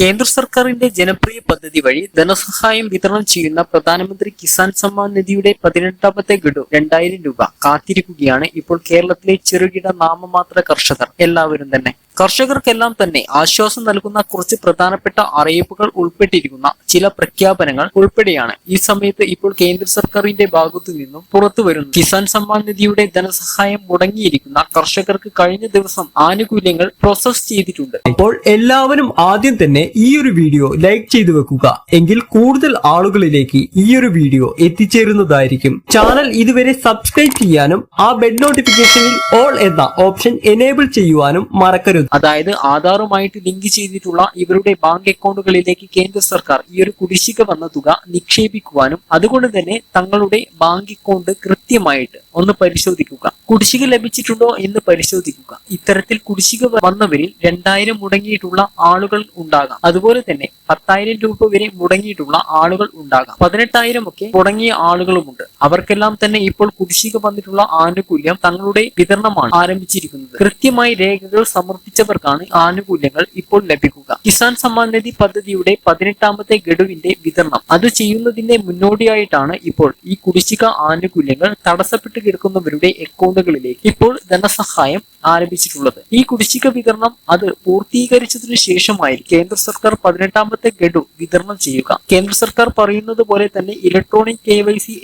കേന്ദ്ര സർക്കാരിന്റെ ജനപ്രിയ പദ്ധതി വഴി ധനസഹായം വിതരണം ചെയ്യുന്ന പ്രധാനമന്ത്രി കിസാൻ സമ്മാൻ നിധിയുടെ പതിനെട്ടാമത്തെ ഗഡു രണ്ടായിരം രൂപ കാത്തിരിക്കുകയാണ്. ഇപ്പോൾ കേരളത്തിലെ ചെറുകിട നാമമാത്ര കർഷകർ. എല്ലാവരും തന്നെ കർഷകർക്കെല്ലാം തന്നെ ആശ്വാസം നൽകുന്ന കുറച്ച് പ്രധാനപ്പെട്ട അറിയിപ്പുകൾ ഉൾപ്പെട്ടിരിക്കുന്ന ചില പ്രഖ്യാപനങ്ങൾ ഉൾപ്പെടെയാണ്. ഈ സമയത്ത് ഇപ്പോൾ കേന്ദ്ര സർക്കാരിന്റെ ഭാഗത്തു നിന്നും പുറത്തു വരുന്നു കിസാൻ സമ്മാൻ നിധിയുടെ ധനസഹായം മുടങ്ങിയിരിക്കുന്ന കർഷകർക്ക് കഴിഞ്ഞ ദിവസം ആനുകൂല്യങ്ങൾ പ്രോസസ് ചെയ്തിട്ടുണ്ട്. അപ്പോൾ എല്ലാവരും ആദ്യം തന്നെ ഈ ഒരു വീഡിയോ ലൈക്ക് ചെയ്തു വെക്കുക. എങ്കിൽ കൂടുതൽ ആളുകളിലേക്ക് ഈ ഒരു വീഡിയോ എത്തിച്ചേരുന്നതായിരിക്കും. ചാനൽ ഇതുവരെ സബ്സ്ക്രൈബ് ചെയ്യാനും ആ ബെഡ് നോട്ടിഫിക്കേഷനിൽ ഓൾ എന്ന ഓപ്ഷൻ എനേബിൾ ചെയ്യുവാനും മറക്കരുത്. അതായത് ആധാറുമായിട്ട് ലിങ്ക് ചെയ്തിട്ടുള്ള ഇവരുടെ ബാങ്ക് അക്കൗണ്ടുകളിലേക്ക് കേന്ദ്ര സർക്കാർ ഈ ഒരു കുടിശ്ശിക വന്ന തുക നിക്ഷേപിക്കുവാനും അതുകൊണ്ട് തന്നെ തങ്ങളുടെ ബാങ്ക് അക്കൗണ്ട് കൃത്യമായിട്ട് ഒന്ന് പരിശോധിക്കുക. കുടിശ്ശിക ലഭിച്ചിട്ടുണ്ടോ എന്ന് പരിശോധിക്കുക. ഇത്തരത്തിൽ കുടിശ്ശിക വന്നവരിൽ രണ്ടായിരം മുടങ്ങിയിട്ടുള്ള ആളുകൾ ഉണ്ടാകാം. അതുപോലെ തന്നെ പത്തായിരം രൂപ വരെ മുടങ്ങിയിട്ടുള്ള ആളുകൾ ഉണ്ടാകാം. പതിനെട്ടായിരം ഒക്കെ മുടങ്ങിയ ആളുകളുമുണ്ട്. അവർക്കെല്ലാം തന്നെ ഇപ്പോൾ കുടിശ്ശിക വന്നിട്ടുള്ള ആനുകൂല്യം തങ്ങളുടെ വിതരണമാണ് ആരംഭിച്ചിരിക്കുന്നത്. കൃത്യമായി രേഖകൾ സമർപ്പിച്ചവർക്കാണ് ആനുകൂല്യങ്ങൾ ഇപ്പോൾ ലഭിക്കുക. കിസാൻ സമ്മാൻ നിധി പദ്ധതിയുടെ പതിനെട്ടാമത്തെ ഗഡുവിന്റെ വിതരണം. അത് ചെയ്യുന്നതിന്റെ മുന്നോടിയായിട്ടാണ് ഇപ്പോൾ ഈ കുടിശ്ശിക ആനുകൂല്യങ്ങൾ തടസ്സപ്പെട്ട് കിടക്കുന്നവരുടെ അക്കൗണ്ടുകളിലേക്ക് ഇപ്പോൾ ധനസഹായം ആരംഭിച്ചിട്ടുള്ളത്. ഈ കുടിശ്ശിക വിതരണം അത് പൂർത്തീകരിച്ചതിനു ശേഷമായി കേന്ദ്ര സർക്കാർ പതിനെട്ടാമത്തെ ഗഡു വിതരണം ചെയ്യുക. കേന്ദ്ര സർക്കാർ പറയുന്നത് പോലെ തന്നെ ഇലക്ട്രോണിക് കെ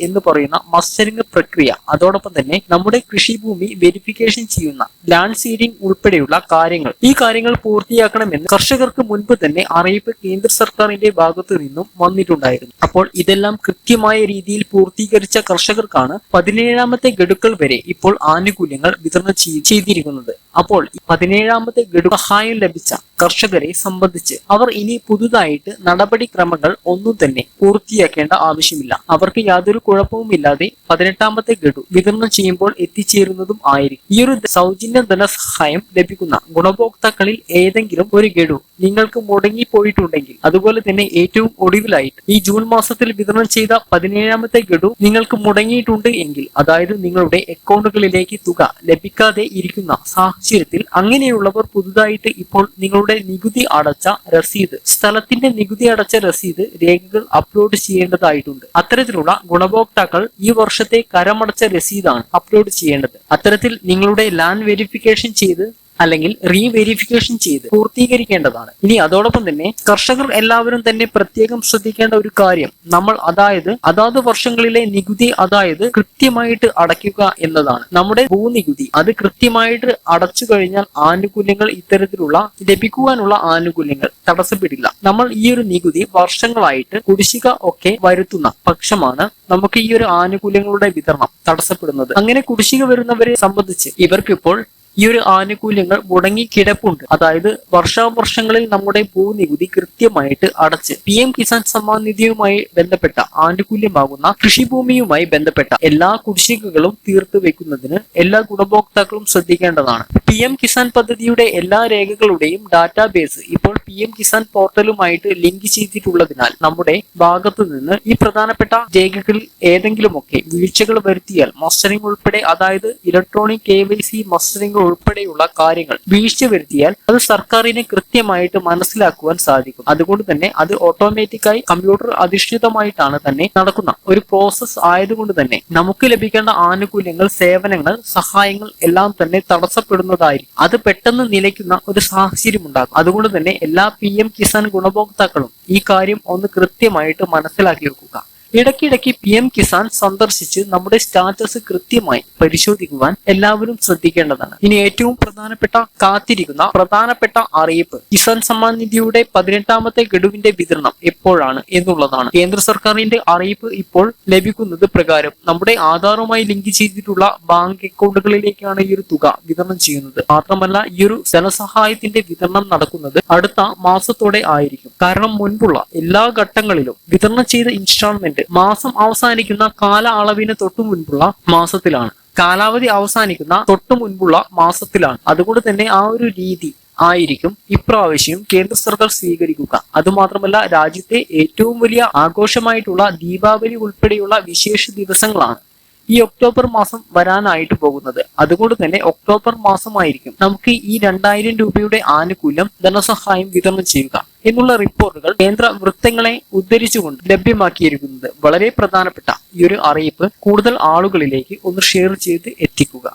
എന്ന് പറയുന്ന മസ്റ്ററിംഗ് പ്രക്രിയ. അതോടൊപ്പം തന്നെ നമ്മുടെ കൃഷിഭൂമി വെരിഫിക്കേഷൻ ചെയ്യുന്ന ലാൻഡ് സീഡിംഗ് ഉൾപ്പെടെയുള്ള കാര്യങ്ങൾ ഈ കാര്യങ്ങൾ പൂർത്തിയാക്കണമെന്ന് കർഷകർക്ക് മുൻപ് തന്നെ അറിയിപ്പ് കേന്ദ്ര സർക്കാരിന്റെ ഭാഗത്തു നിന്നും വന്നിട്ടുണ്ടായിരുന്നു. അപ്പോൾ ഇതെല്ലാം കൃത്യമായ രീതിയിൽ പൂർത്തീകരിച്ച കർഷകർക്കാണ് പതിനേഴാമത്തെ ഗഡുക്കൾ വരെ ഇപ്പോൾ ആനുകൂല്യങ്ങൾ വിതരണം ചെയ്- ചെയ്തിരിക്കുന്നത്. അപ്പോൾ പതിനേഴാമത്തെ ഗഡു സഹായം ലഭിച്ച കർഷകരെ സംബന്ധിച്ച് അവർ ഇനി പുതുതായിട്ട് നടപടിക്രമങ്ങൾ ഒന്നും തന്നെ പൂർത്തിയാക്കേണ്ട ആവശ്യമില്ല. അവർക്ക് യാതൊരു കുഴപ്പവുമില്ലാതെ പതിനെട്ടാമത്തെ ഗഡു വിതരണം ചെയ്യുമ്പോൾ എത്തിച്ചേരുന്നതും ആയിരിക്കും. ഈ ഒരു സൗജന്യ ധനസഹായം ലഭിക്കുന്ന ഗുണഭോക്താക്കളിൽ ഏതെങ്കിലും ഒരു ഗഡു നിങ്ങൾക്ക് മുടങ്ങി പോയിട്ടുണ്ടെങ്കിൽ അതുപോലെ തന്നെ ഏറ്റവും ഒടുവിലായിട്ട് ഈ ജൂൺ മാസത്തിൽ വിതരണം ചെയ്ത പതിനേഴാമത്തെ ഗഡു നിങ്ങൾക്ക് മുടങ്ങിയിട്ടുണ്ട് എങ്കിൽ അതായത് നിങ്ങളുടെ അക്കൗണ്ടുകളിലേക്ക് തുക ലഭിക്കാതെ ഇരിക്കുന്ന സാഹചര്യത്തിൽ അങ്ങനെയുള്ളവർ പുതുതായിട്ട് ഇപ്പോൾ നിങ്ങളുടെ നികുതി അടച്ച രസീത് സ്ഥലത്തിന്റെ നികുതി അടച്ച രസീത് രേഖകൾ അപ്ലോഡ് ചെയ്യേണ്ടതായിട്ടുണ്ട്. അത്തരത്തിലുള്ള ഗുണഭോക്താക്കൾ ഈ വർഷത്തെ കരമടച്ച രസീതാണ് അപ്ലോഡ് ചെയ്യേണ്ടത്. അത്തരത്തിൽ നിങ്ങളുടെ ലാൻഡ് വെരിഫിക്കേഷൻ ചെയ്ത് അല്ലെങ്കിൽ റീവെരിഫിക്കേഷൻ ചെയ്ത് പൂർത്തീകരിക്കേണ്ടതാണ്. ഇനി അതോടൊപ്പം തന്നെ കർഷകർ എല്ലാവരും തന്നെ പ്രത്യേകം ശ്രദ്ധിക്കേണ്ട ഒരു കാര്യം. നമ്മൾ അതായത് അതാത് വർഷങ്ങളിലെ നികുതി അതായത് കൃത്യമായിട്ട് അടയ്ക്കുക എന്നതാണ്. നമ്മുടെ ഭൂനികുതി അത് കൃത്യമായിട്ട് അടച്ചു കഴിഞ്ഞാൽ ആനുകൂല്യങ്ങൾ ഇത്തരത്തിലുള്ള ലഭിക്കുവാനുള്ള ആനുകൂല്യങ്ങൾ തടസ്സപ്പെടില്ല. നമ്മൾ ഈ ഒരു നികുതി വർഷങ്ങളായിട്ട് കുടിശ്ശിക ഒക്കെ വരുത്തുന്ന പക്ഷമാണ് നമുക്ക് ഈ ഒരു ആനുകൂല്യങ്ങളുടെ വിതരണം തടസ്സപ്പെടുന്നത്. അങ്ങനെ കുടിശ്ശിക വരുന്നവരെ സംബന്ധിച്ച് ഇവർക്കിപ്പോൾ ഈ ഒരു ആനുകൂല്യങ്ങൾ മുടങ്ങി കിടപ്പുണ്ട് അതായത് വർഷാവർഷങ്ങളിൽ നമ്മുടെ ഭൂനികുതി കൃത്യമായിട്ട് അടച്ച് പി എം കിസാൻ സമ്മാൻ നിധിയുമായി ബന്ധപ്പെട്ട ആനുകൂല്യമാകുന്ന കൃഷിഭൂമിയുമായി ബന്ധപ്പെട്ട എല്ലാ കുടിശ്ശികകളും തീർത്തു വെക്കുന്നതിന് എല്ലാ ഗുണഭോക്താക്കളും ശ്രദ്ധിക്കേണ്ടതാണ്. പി എം കിസാൻ പദ്ധതിയുടെ എല്ലാ രേഖകളുടെയും ഡാറ്റാബേസ് ഇപ്പോൾ പി എം കിസാൻ പോർട്ടലുമായിട്ട് ലിങ്ക് ചെയ്തിട്ടുള്ളതിനാൽ നമ്മുടെ ഭാഗത്തു നിന്ന് ഈ പ്രധാനപ്പെട്ട രേഖകളിൽ ഏതെങ്കിലുമൊക്കെ വീഴ്ചകൾ വരുത്തിയാൽ മസ്റ്ററിംഗ് ഉൾപ്പെടെ അതായത് electronic K Y C mustering ഉൾപ്പെടെയുള്ള കാര്യങ്ങൾ വീഴ്ച വരുത്തിയാൽ അത് സർക്കാരിന് കൃത്യമായിട്ട് മനസ്സിലാക്കുവാൻ സാധിക്കും. അതുകൊണ്ട് തന്നെ അത് ഓട്ടോമാറ്റിക്കായി കമ്പ്യൂട്ടർ അധിഷ്ഠിതമായിട്ടാണ് തന്നെ നടക്കുന്ന ഒരു പ്രോസസ് ആയതുകൊണ്ട് തന്നെ നമുക്ക് ലഭിക്കേണ്ട ആനുകൂല്യങ്ങൾ സേവനങ്ങൾ സഹായങ്ങൾ എല്ലാം തന്നെ തടസ്സപ്പെടുന്നതായിരിക്കും അത് പെട്ടെന്ന് നിലയ്ക്കുന്ന ഒരു സാഹചര്യം ഉണ്ടാകും അതുകൊണ്ട് തന്നെ എല്ലാ പി എം കിസാൻ ഗുണഭോക്താക്കളും ഈ കാര്യം ഒന്ന് കൃത്യമായിട്ട് മനസ്സിലാക്കി വെക്കുക ഇടയ്ക്കിടയ്ക്ക് പി എം കിസാൻ സന്ദർശിച്ച് നമ്മുടെ സ്റ്റാറ്റസ് കൃത്യമായി പരിശോധിക്കുവാൻ എല്ലാവരും ശ്രദ്ധിക്കേണ്ടതാണ്. ഇനി ഏറ്റവും പ്രധാനപ്പെട്ട കാത്തിരിക്കുന്ന പ്രധാനപ്പെട്ട അറിയിപ്പ് കിസാൻ സമ്മാൻ നിധിയുടെ പതിനെട്ടാമത്തെ ഗഡുവിന്റെ വിതരണം എപ്പോഴാണ് എന്നുള്ളതാണ്. കേന്ദ്ര സർക്കാരിന്റെ അറിയിപ്പ് ഇപ്പോൾ ലഭിക്കുന്നത് പ്രകാരം നമ്മുടെ ആധാറുമായി ലിങ്ക് ചെയ്തിട്ടുള്ള ബാങ്ക് അക്കൗണ്ടുകളിലേക്കാണ് ഈ ഒരു തുക വിതരണം ചെയ്യുന്നത്. മാത്രമല്ല ഈ ഒരു ധനസഹായത്തിന്റെ വിതരണം നടക്കുന്നത് അടുത്ത മാസത്തോടെ ആയിരിക്കും. കാരണം മുൻപുള്ള എല്ലാ ഘട്ടങ്ങളിലും വിതരണം ചെയ്ത ഇൻസ്റ്റാൾമെന്റ് മാസം അവസാനിക്കുന്ന കാല അളവിന് തൊട്ടു മുൻപുള്ള മാസത്തിലാണ്. കാലാവധി അവസാനിക്കുന്ന തൊട്ടു മുൻപുള്ള മാസത്തിലാണ്. അതുകൊണ്ട് തന്നെ ആ ഒരു രീതി ആയിരിക്കും ഇപ്രാവശ്യം കേന്ദ്ര സർക്കാർ സ്വീകരിക്കുക. അതുമാത്രമല്ല രാജ്യത്തെ ഏറ്റവും വലിയ ആഘോഷമായിട്ടുള്ള ദീപാവലി ഉൾപ്പെടെയുള്ള വിശേഷ ദിവസങ്ങളാണ്. ഈ ഒക്ടോബർ മാസം വരാനായിട്ട് പോകുന്നത്. അതുകൊണ്ട് തന്നെ ഒക്ടോബർ മാസമായിരിക്കും നമുക്ക് ഈ രണ്ടായിരം രൂപയുടെ ആനുകൂല്യം ധനസഹായം വിതരണം ചെയ്യുക എന്നുള്ള റിപ്പോർട്ടുകൾ കേന്ദ്ര വൃത്തങ്ങളെ ഉദ്ധരിച്ചുകൊണ്ട് ലഭ്യമാക്കിയിരിക്കുന്നത്. വളരെ പ്രധാനപ്പെട്ട ഈ ഒരു അറിയിപ്പ് കൂടുതൽ ആളുകളിലേക്ക് ഒന്ന് ഷെയർ ചെയ്ത് എത്തിക്കുക.